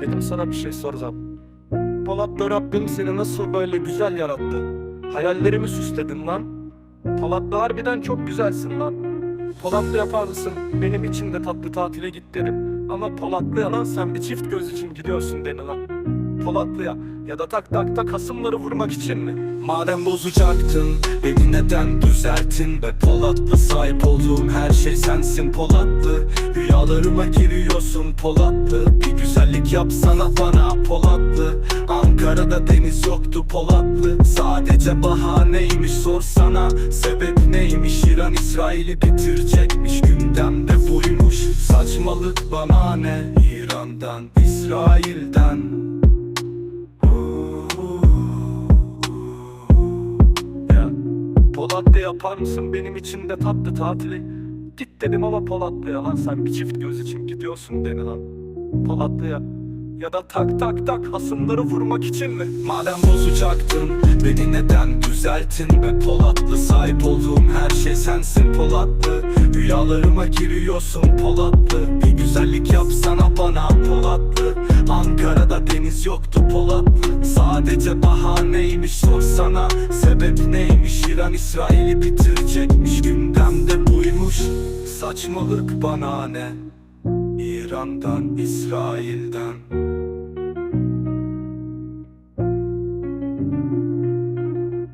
Dedim sana bir şey soracağım. Polat'la Rabbim seni nasıl böyle güzel yarattı? Hayallerimi süsledin lan. Polat'la harbiden çok güzelsin lan. Polat'la yapar? Benim için de tatlı tatile git derim. Ama Polat'la yalan sen bir çift göz için gidiyorsun deni lan. Polatlı'ya ya. Da tak tak tak hasımları vurmak için mi? Madem bozacaktın beni neden düzelttin Be Polatlı sahip olduğum her şey sensin Polatlı. Rüyalarıma giriyorsun Polatlı. Bir güzellik yapsana bana Polatlı. Ankara'da deniz yoktu Polatlı. Sadece bahaneymiş sorsana Sebep neymiş? İran İsrail'i bitirecekmiş. Gündemde buymuş. Saçmalık bana ne? İran'dan İsrail'den Polatlı yapar mısın benim için de tatlı tatili? Git dedim ama Polatlı'ya lan sen bir çift göz için gidiyorsun deni lan. Polatlı'ya ya da tak tak tak hasımları vurmak için mi? Madem bozacaktın beni neden düzelttin Be Polatlı sahip olduğum her şey sensin Polatlı. Rüyalarıma giriyorsun Polatlı. Bir güzellik yapsana bana Polatlı. Ankara'da deniz yoktu Polatlı. Sadece bahaneymiş sorsana. Sebep neymiş İran İsrail'i bitirecekmiş Gündemde buymuş. Saçmalık bana ne? İran'dan İsrail'den